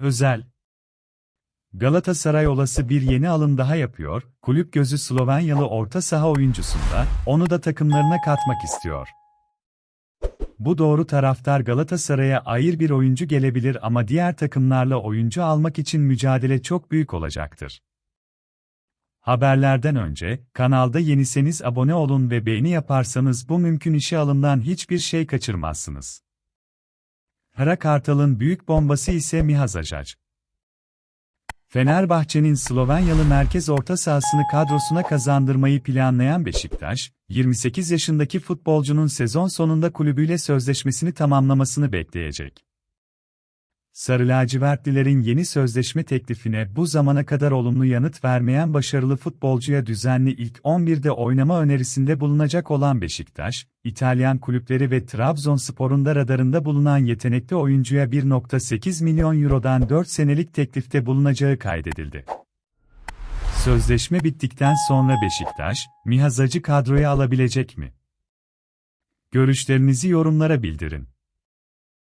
Özel. Galatasaray olası bir yeni alım daha yapıyor, kulüp gözü Slovenyalı orta saha oyuncusunda, onu da takımlarına katmak istiyor. Bu doğru taraftar Galatasaray'a ayır bir oyuncu gelebilir ama diğer takımlarla oyuncu almak için mücadele çok büyük olacaktır. Haberlerden önce, kanalda yeniseniz abone olun ve beğeni yaparsanız bu mümkün işe alımdan hiçbir şey kaçırmazsınız. Kara Kartal'ın büyük bombası ise Mihaz Ajac. Fenerbahçe'nin Slovenyalı merkez orta sahasını kadrosuna kazandırmayı planlayan Beşiktaş, 28 yaşındaki futbolcunun sezon sonunda kulübüyle sözleşmesini tamamlamasını bekleyecek. Sarı lacivertlilerin yeni sözleşme teklifine bu zamana kadar olumlu yanıt vermeyen başarılı futbolcuya düzenli ilk 11'de oynama önerisinde bulunacak olan Beşiktaş, İtalyan kulüpleri ve Trabzonspor'un da radarında bulunan yetenekli oyuncuya 1.8 milyon eurodan 4 senelik teklifte bulunacağı kaydedildi. Sözleşme bittikten sonra Beşiktaş, Mihazacı kadroya alabilecek mi? Görüşlerinizi yorumlara bildirin.